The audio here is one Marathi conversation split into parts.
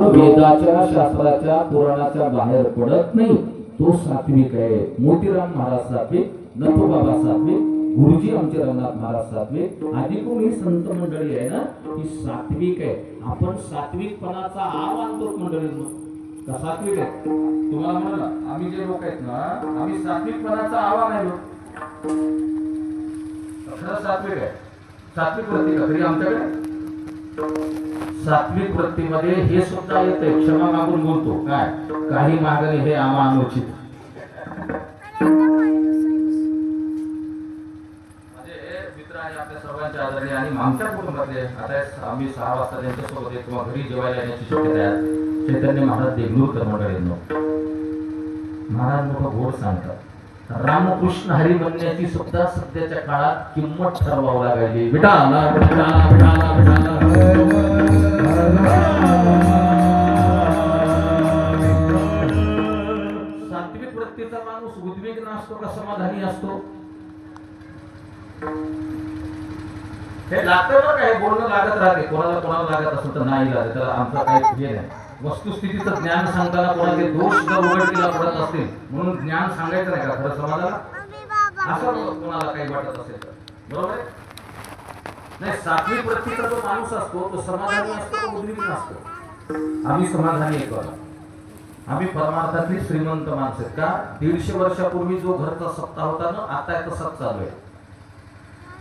वेदाच्या शास्त्राच्या पुराणाच्या बाहेर पडत नाही. तो सात्विक आहे. मोतीराम महाराज सात्विक नथुबाबा सात्विक गुरुजी आमचे रंगनाथ महाराज सात्विक आधी कोणी संत मंडळी आहे ना ही सात्विक आहे. आपण सात्विकपणाचा आव आणतो मंडळी सात्विक आहे? तुम्हाला म्हणलं आम्ही जे लोक आहेत ना आम्ही सात्विकपणाचा आवाज आहे खरं सात्विक आहे. सात्विक प्रतीक आमच्याकडे? सात्विक वृत्तीमध्ये हे सुद्धा येते क्षमा मागून बोलतो. काय? काही मागणे हे आम्हा अनुचित. म्हणजे आणि मागच्या कुटुंबातले. आता आम्ही सहा वाजता त्यांच्यासोबत किंवा घरी जेवायला येण्याची शक्यता आहे. चैतन्य महाराज देगलूरकर मंडळींनो. महाराज मोठं गोड सांगतात. रामकृष्ण हरी म्हणण्याची सुद्धा सध्याच्या काळात किंमत ठरवावं लागायची. विटाला विटाला सात्विक वृत्तीचा माणूस उद्विग्न असतो का? समाधानी असतो? हे लागतं बरं का? हे बोलणं लागत राहते. कोणाला कोणाला लागत असेल तर नाही लागत. त्याला आमचं काही नाही. वस्तुस्थितीचं ज्ञान सांगताना कोणाचे दोष जर उघडकीला पडत असतील म्हणून ज्ञान सांगायचं नाही का? खरं समाजाला? असं कोणाला काही वाटत असेल तर. बरोबर आहे? नाही सातवी प्रतीचा जो माणूस असतो तो समाधानी असतो तो उद्विग्न असतो? आम्ही समाधानी आहे आम्ही परमार्थातली श्रीमंत माणसं आहेत का? दीडशे वर्षापूर्वी जो घरचा सप्ताह होता ना आता तसाच चालू आहे.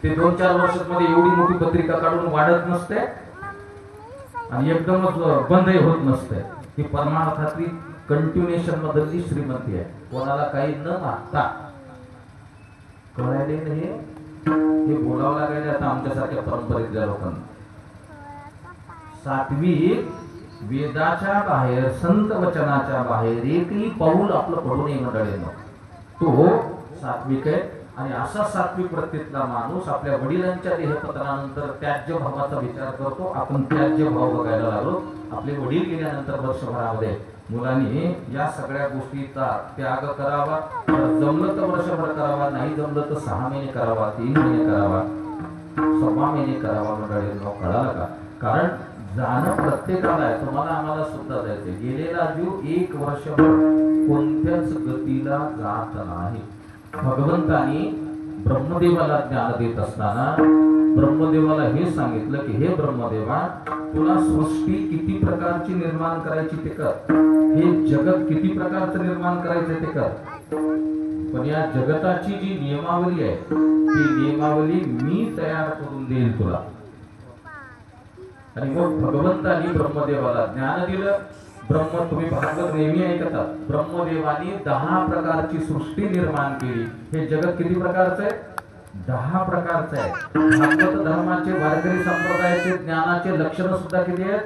ते दोन चार वर्षामध्ये एवढी मोठी पत्रिका काढून वाढत नसते. आणि एकदमच बंदही होत नसतंय. ती परमार्थातली कंटिन्युएशन मधली श्रीमंती आहे. कोणाला काही न मागता कळायले नाही हे बोलावं लागायला आता आमच्यासारख्या परंपरेतल्या लोकांना. सातवी वेदाच्या बाहेर संत वचनाच्या बाहेर एकही पाऊल आपलं पडू नये मंडळीनं. तो सात्विक आहे. आणि असा सात्विक वृत्तीतला माणूस आपल्या वडिलांच्या देहपतनानंतर त्याज्य भावाचा विचार करतो. आपण त्याज्य भाव बघायला लागलो. आपले वडील गेल्यानंतर वर्षभरामध्ये मुलांनी या सगळ्या गोष्टीचा त्याग करावा. जमलं तर वर्षभर करावा नाही जमलं तर सहा महिने करावा तीन महिने करावा सव्वा महिने करावा मंडळी कळालं का? कारण जाणं प्रत्येकाला आहे. तुम्हाला आम्हाला सुद्धा जायचं गेलेला जीव एक वर्षभर कोणत्याच गतीला जात नाही. भगवंतानी ब्रह्मदेवाला ज्ञान देत असताना ब्रह्मदेवाला हे सांगितलं की हे ब्रह्मदेवा तुला सृष्टी किती प्रकारची निर्माण करायची ते कर. हे जगत किती प्रकारचं निर्माण करायचं ते कर. पण या जगताची जी नियमावली आहे ती नियमावली मी तयार करून देईल तुला. आणि मग भगवंतानी ब्रह्मदेवाला ज्ञान दिलं. ब्रह्म तुम्ही भागवत नेहमी ऐकतात ब्रह्मदेवानी दहा प्रकारची सृष्टी निर्माण केली. हे जगत किती प्रकारचं आहे? दहा प्रकारचं आहे. भागवत धर्माचे वारकरी संप्रदायाचे ज्ञानाचे लक्षण सुद्धा किती आहेत?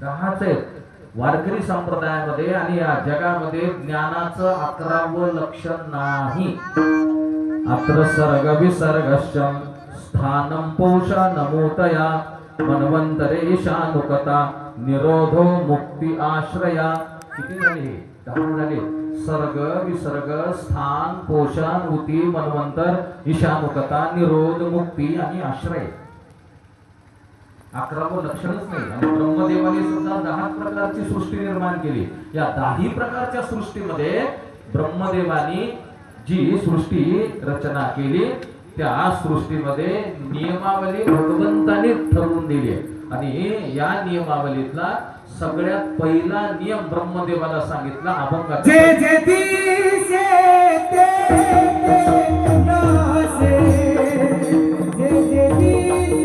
दहाच आहेत. वारकरी संप्रदायामध्ये आणि या जगामध्ये ज्ञानाचं अकरावं लक्षण नाही. अत्र सर्ग विसर्गश्चम स्थानं पोषा नमोतया. मन्वंतरे ईशानुकता निरोधो मुक्ती आश्रया किती झाले दहा झाले सर्ग विसर्ग स्थान पोषण उती मनवंतर ईशानुकता निरोध मुक्ती आणि आश्रय. अकरावं लक्षणच नाही. आणि ब्रह्मदेवाने सुद्धा दहा प्रकारची सृष्टी निर्माण केली. या दहाही प्रकारच्या सृष्टीमध्ये ब्रह्मदेवानी जी सृष्टी रचना केली त्या सृष्टीमध्ये नियमावली भगवंताने ठरवून दिली आहे. आणि या नियमावलीतला सगळ्यात पहिला नियम ब्रह्मदेवाला सांगितला अभंग. जे जे दिसे ते नासे. जे जे दिसे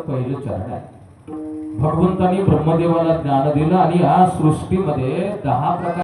चरण आहे. भगवंतानी ब्रह्मदेवाला ज्ञान दिलं आणि या सृष्टीमध्ये दहा प्रकार